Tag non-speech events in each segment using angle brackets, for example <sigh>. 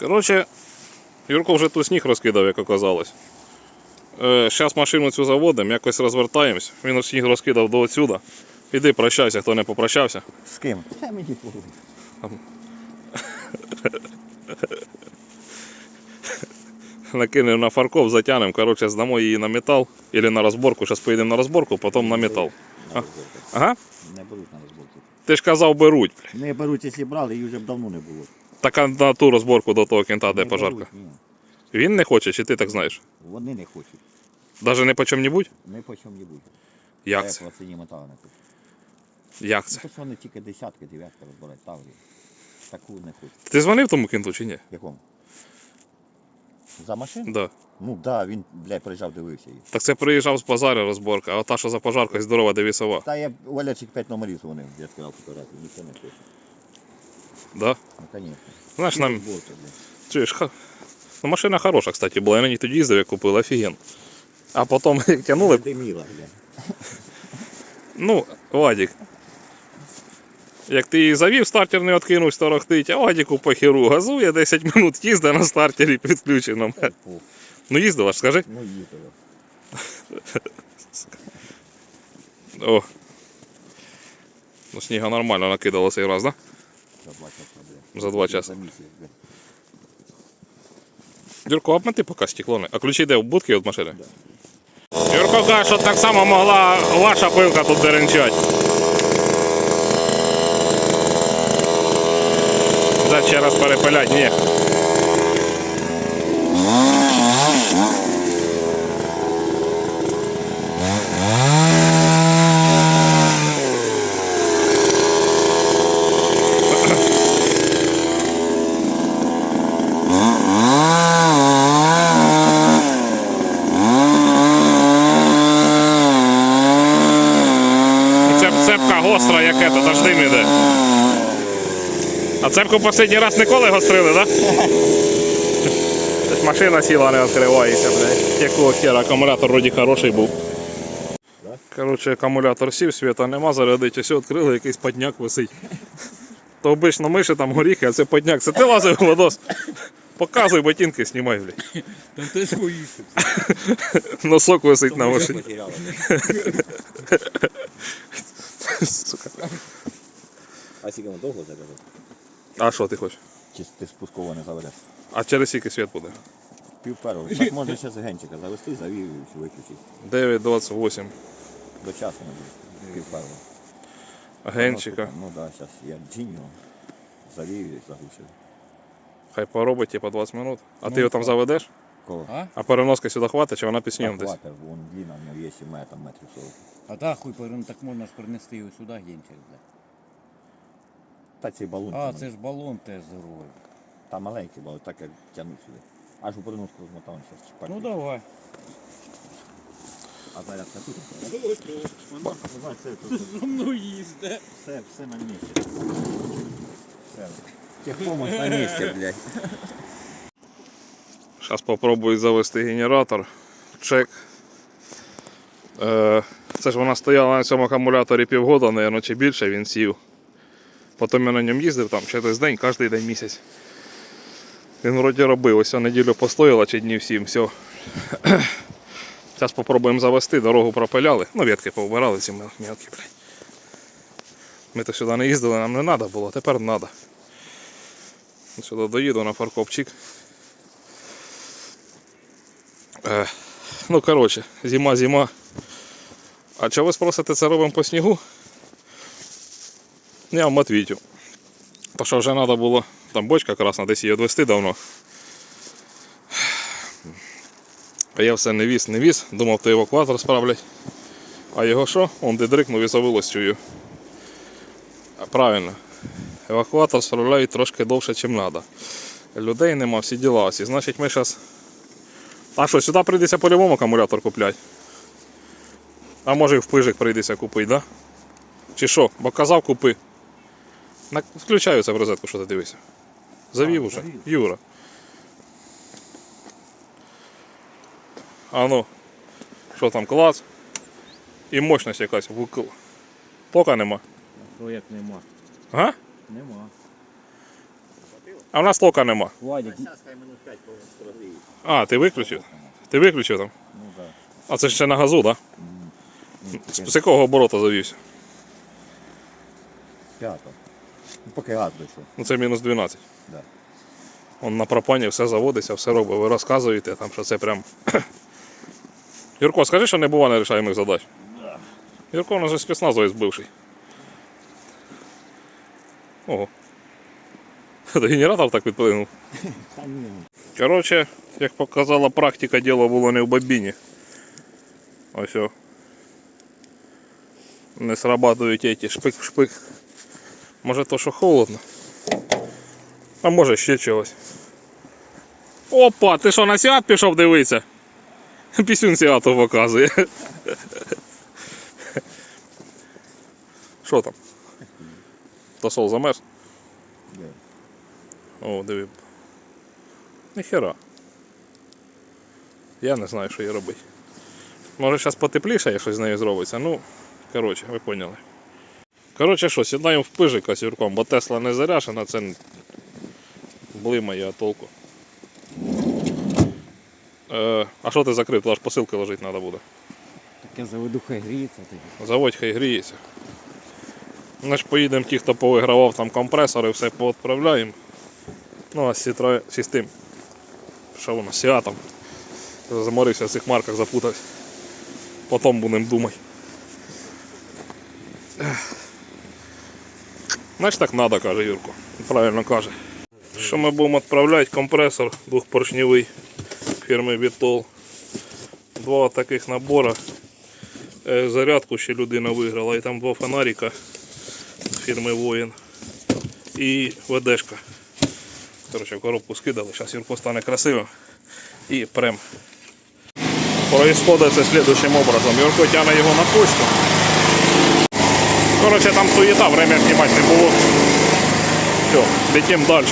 Коротше, Юрко вже тут сніг розкидав, як оказалось. Зараз машину цю заводимо, якось розвертаємось. Він сніг розкидав до отсюда. Іди прощайся, хто не попрощався. З ким? Та мені. Накинемо на фаркоп, затягнемо, коротше, здамо її на метал. Або на розборку. Зараз поїдемо на розборку, потім на метал. А. Ага. Не беруть на розборку. Ти ж казав, беруть. Не беруть, якщо брали, їх вже б давно не було. Так а на ту розборку до того кінта, де пожарка. беруть, ні. Він не хоче, чи ти так знаєш? Вони не хочуть. Даже не по чому-небудь? Не по чому не будь. Як це? по ціні металу не хочуть. Як Ну, це? то що вони тільки десятки, дев'ятки розбирають, таврі. Таку не хочуть. Ти дзвонив тому кінту чи ні? Якому? За машину? Да. Ну так, да, він, блядь, приїжджав, дивився її. Так це приїжджав з базару розборка, а та, що за пожаркою здорова девісова. Та я Валерчик 5 номерів дзвонив, я сказав фотографію, ніхто не хоче. Да? Ну, звісно. Знаєш, нам чуєш, ха... ну, машина хороша, кстати, була. Я на ній тоді їздив, як купив. А потім як <laughs> тягнули, Диміла, ну, Вадік. Як ти її завів, стартер не відкинув, старохтить, а Вадіку по херу газує 10 минут їздить на стартері підключеному. Ну їздила ж, скажи. Ну, їздила. О. Ну, сніга нормально накидало цей раз, да? За два часа, блядь. За два часа. За місяць, блядь. Юрко, обмети поки стекло. А ключі де в будки від машини? Юрко каже, що так само могла ваша пилка тут деренчать. Да, ще раз перепилять, ні. А цепку останній раз ніколи гострили, так? Да? Машина сіла не відкривається, блядь. Якого хера, акумулятор вроді хороший був. Коротше, акумулятор сів, світа нема, зарядить, ось відкрили, якийсь подняк висить. То обично миші там горіхи, а це подняк. Це ти лазив Владос? Показуй ботинки, знімай, блядь. Там ти своїшся. Носок висить на машині. Сука. А скільки воно довго заказав? А що ти хочеш? Чи ти спусково не заведеш? А через скільки світ буде? Пів першого. Так можна ще з генчика завести, завів і виключити. 9.28. До часу не буде. Пів першого. Генчика. Ну так, зараз я джиню завів і заглушив. Хай поробить типа 20 минут. А ти його там заведеш? Кого? А? А переноска сюди хватить, чи вона під снігом десь? Хватить, вон длина в нього є 7 метрів, метрів 40. А так хуй перен, так можна ж принести його сюди генчик, бля. Та цей балон. А, це ж балон теж здоровий. Та маленький балон, так як тягнуть сюди. Аж у переноску розмотав, він зараз чіпати. Ну давай. А зараз не тут. Зо мною їзде. Все, все на місці. Все. Техпомощь на місці, блядь. Зараз спробую завести генератор. Чек. Е, це ж вона стояла на цьому акумуляторі півгода, мабуть, чи більше він сів. Потім я на ньому їздив там через день, кожен день місяць. Він вроді робив, ось неділю постояла чи днів сім, все. <clears throat> Зараз спробуємо завести, дорогу пропиляли. Ну, ветки повбирали ці мел- мелкі, блядь. Ми то сюди не їздили, нам не треба було, тепер треба. Сюди доїду на фаркопчик. Е, ну, коротше, зима, зима. А чого ви спросите, це робимо по снігу? Я вам відвітю. То що вже треба було, там бочка красна, десь її відвести давно. А я все не віз, не віз, думав, то евакуатор справлять. А його що? Он де дрикнув і завелось чую. Правильно. Евакуатор справляють трошки довше, ніж треба. Людей нема, всі діла. Всі. Значить, ми зараз а що, сюди прийдеться по-любому акумулятор купляти? А може і в пижик прийдеться купити, да? Чи що? Бо казав купи. На... Включаю це в розетку, що ти дивишся. Завів уже. Юра. А ну, що там, клас? І мощність якась вукл. Тока нема. То як нема. А? Нема. А в нас тока нема. Вадик, Зараз хай минут 5 прогріється. А, ти виключив? Ти виключив там? ну так. А це ж ще на газу, так? Да? З з якого оборота завівся? П'ято. Ну, поки газ дійшов. Ну це мінус 12. Да. Он на пропані все заводиться, все робить. Ви розказуєте, там, що це прям. <coughs> Юрко, скажи, що не буває нерішаємих задач. Юрко у нас же спецназовець бивший. Ого. <laughs> Та генератор так підплинув. <laughs> Коротше, як показала практика, діло було не в бобіні. Ось. о. Не срабатують эти шпик-шпик. Може то, що холодно. А може ще чогось. Опа, ти що на сіат пішов дивитися? <laughs> Пісюн сіату показує. Що там? Тосол замерз? О, диви. Ніхера. Я не знаю, що їй робити. Може зараз потепліше, щось з нею зробиться. Ну, коротше, ви поняли. Коротше, що, сідаємо в пижика сірком, бо Тесла не заряжена, це блимає а толку. Е, а що ти закрив? Туди ж посилки ложити треба буде. Так я заведу хай гріється тоді. Заводь хай гріється. Ми ж поїдемо ті, хто повигравав там компресори, все поотправляємо. Ну а з тим. Що воно, Сіатом. Заморився в цих марках, запутався. Потім будемо думати. Знаєш, так треба, каже Юрко. Правильно каже. Що ми будемо відправляти? Компресор двохпоршневий фірми Vitol. Два таких набора. Е, Зарядку ще людина виграла, і там два фонарика фірми Воїн і ведешка. Коротше, в коробку скидали, зараз Юрко стане красивим і прем. Происходить це слідуючим образом. Юрко тягне його на почту. Коротше, там суєта, время знімати не було. Все, летим далі.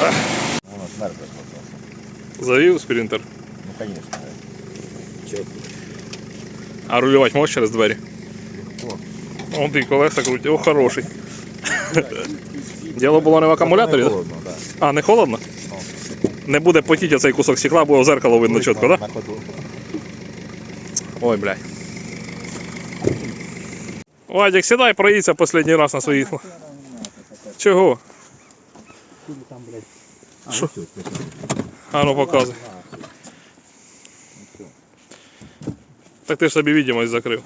Воно смерзле просто. Завів спринтер. Ну, звісно. Чітко. А рулювати можеш через двері? О. Вон ти колеса круті, о, хороший. Діло було не в акумуляторі, так? Холодно, так. А, не холодно? Не буде потіти цей кусок стекла, бо в зеркало видно чітко, так? На ходу. Ой, блядь. Вадик, сідай, проїдься останній раз на своїх. Чого? Тут. А ну показуй. Так ти ж собі відомість закрив.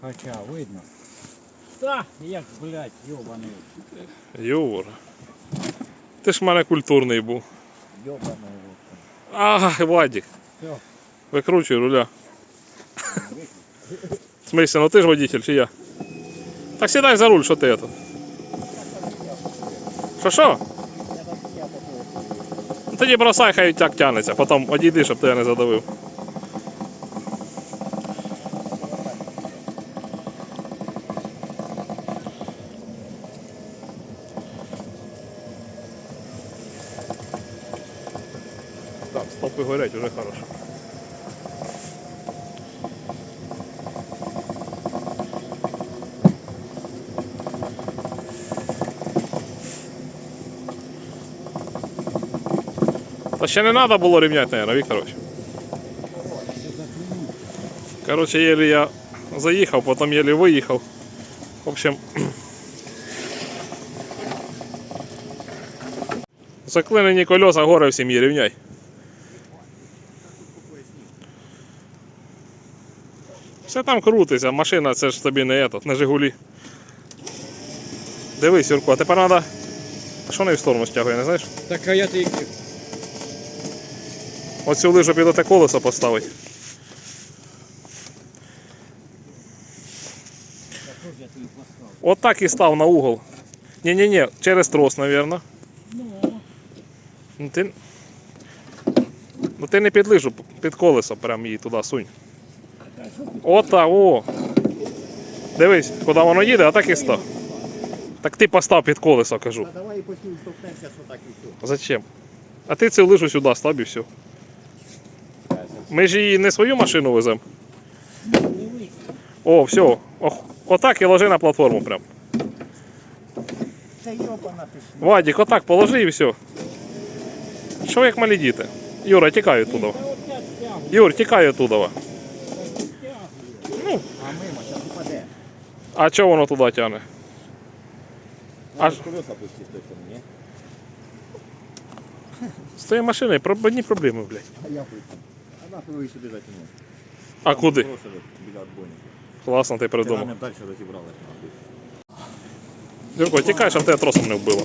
Хоча видно. Та, як, блядь, йобаний. Юр. Ти ж в мене культурний був. Йобаний. А, Вадик. Викручуй руля. В ну ти ж водитель чи я? Так сідай за руль, що ти это? Що що? Ну тоді бросай, хай так тягнеться, потім одійди, щоб тебе не задавив. Так, стопи горять, уже хорошо. Ще не треба було рівняти, наверное, Вікторович. Короче, еле я заїхав, потім еле виїхав. В общем. <clears throat> Заклинені колеса гори в сім'ї рівняй. Все там крутиться, машина це ж тобі не этот, не Жигулі. Дивись, Юрко, а тепер треба. Що не в сторону стягує, не знаєш? Так, а я ти... Оцю лижу під оте колесо поставить. От так і став на угол. Ні-ні-ні, через трос, мабуть. Ну ти. Ну ти не під лижу, під колесо прям її туди сунь. От так, о. Дивись, куди воно їде, а так і став. Так ти постав під колесо, кажу. Та давай постійно стовпнемося, що так і все. Зачем? А ти цю лижу сюди став і все. Ми ж її не свою машину веземо. О, все. О, отак і ложи на платформу прям. Вадік, отак положи і все. Що як малі діти? Юра, тікай оттуда. Юр, тікай оттуда. А мимо, зараз упаде. А чого воно туди тягне? Аж- з машиною про- одні проблеми, блядь. Нахуй ви сюди затягнув. А куди? Бросили біля отбойника. Класно ти придумав. Тиранем далі розібрали. нахуй. Юрко, тікай, щоб тебе тросом не вбило.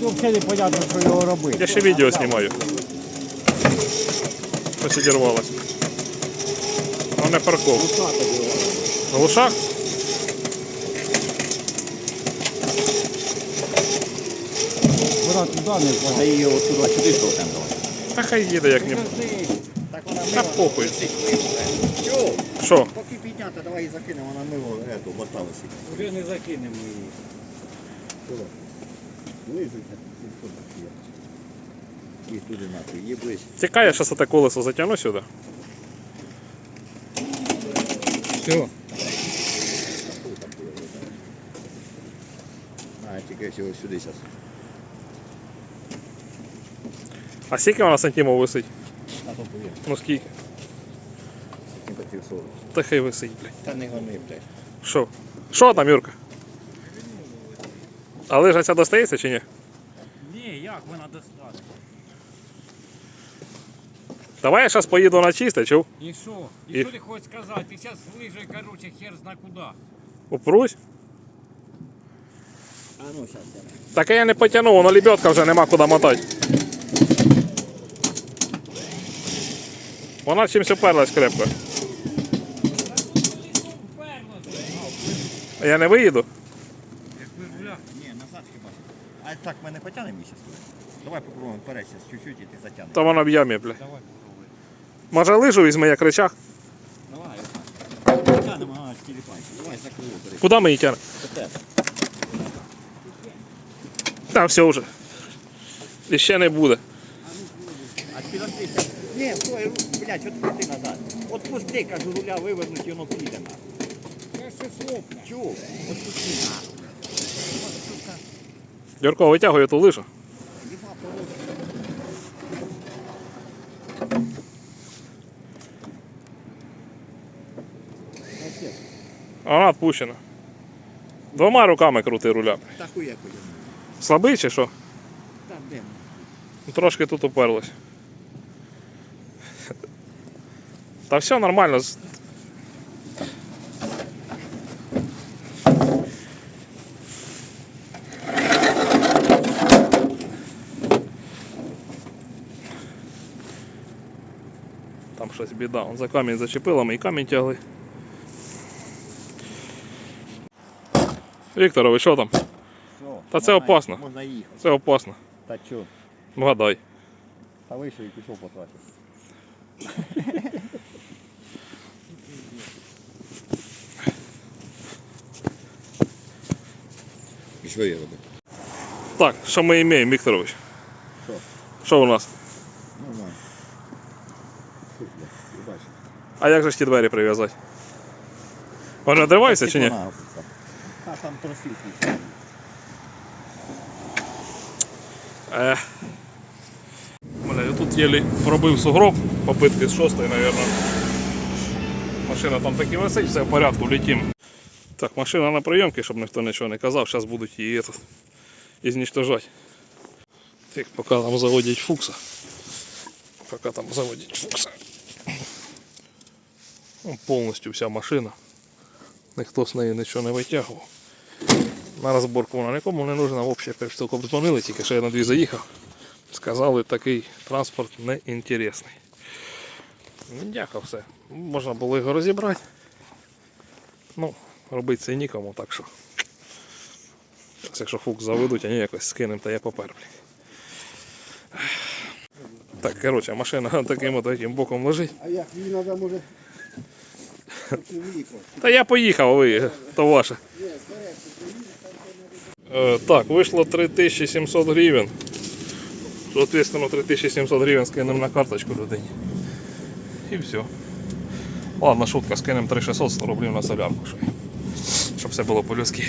Тут взагалі непонятно, що його робити. Я ще відео знімаю. Щось відірвалось. Ну не парков. Глушак? Вона туди не впала. її от туди сюди штовхнемо. Та хай їде як небудь. Так вона Та похуй. Чого? Що? Поки підняти, давай її закинемо, вона мило ету, борта висить. Вже не закинемо її. І туди нахуй, її ближче. Тікай, я зараз це колесо затягну сюди. Все. А, тільки сюди зараз. А скільки вона сантимов висить? А то повір. Ну скільки? Симпатів 40. Та хай висить, блядь. Та не гони, блядь. Що? Що там, Юрка? А лижа ця достається чи ні? Ні, як вона достати? Давай я зараз поїду на чисте, чув? І що? І- І що ти хочеш сказати? Ти зараз лижей, короче, хер зна куди. Упрусь? А ну, зараз. Так я не потягну, воно лебедка вже нема куди мотати. Вона чимось уперлась крепко. А я не виїду? Ні, назад хіба. А так ми не потягнемо зараз. Давай попробуємо зараз чуть-чуть і ти затягнеш. То вона в ямі, бля. Давай попробуй. Може лижу візьме, як речах? Давай. Потягнемо, вона з. Давай закрили бери. Куди ми її тягнемо? Оте. Та все вже. І ще не буде. А підожди. Ні, стой, блядь, отпусти назад. Отпусти, кажу, руля вивернуть, і воно піде на. Це щось лопне. Чув? Отпусти на. Юрко, витягує ту лижу. Вона відпущена. Двома руками крути руля. Та хуя. Слабий чи що? Та де? Трошки тут уперлось. Та все нормально. з- Там щось біда. Он за камінь зачепило, ми і камінь тягли. Вікторович, що там? Все, Та це можна- опасно. Можна їхати. Це опасно. Та чо? Вгадай. Та вийшов і пішов потратив. <laughs> Що? Так, що ми маємо, Вікторович? Що? Що у нас? Нормально. А як же ж ті двері прив'язати? Вони відриваються чи ні? А там тросівки. Ех. Бля, я тут єлі пробив сугроб, попитки з шостої, мабуть. Машина там таки висить, все в порядку, летім. Так, машина на прийомці, щоб ніхто нічого не казав, зараз будуть її этот, ізнічтожати. Так, поки там заводять фукса. Поки там заводять фукса. Ну, повністю вся машина. Ніхто з неї нічого не витягував. На розборку вона нікому не нужна. Взагалі тільки обдзвонили, тільки що я на дві заїхав. Сказали, такий транспорт не інтересний. Дяка все. Можна було його розібрати. Ну, робити це нікому, так що. Якщо фук заведуть, вони якось скинемо, та я попер. Так, коротше, машина <laughs> таким от таким боком лежить. А як її треба може. Та я поїхав, а ви, то ваше. Е, так, вийшло 3700 гривень. Соответственно, 3700 гривень скинемо на карточку людині. І все. Ладно, шутка, скинемо 3600 100 рублів на солярку. Щоб все було по-людськи.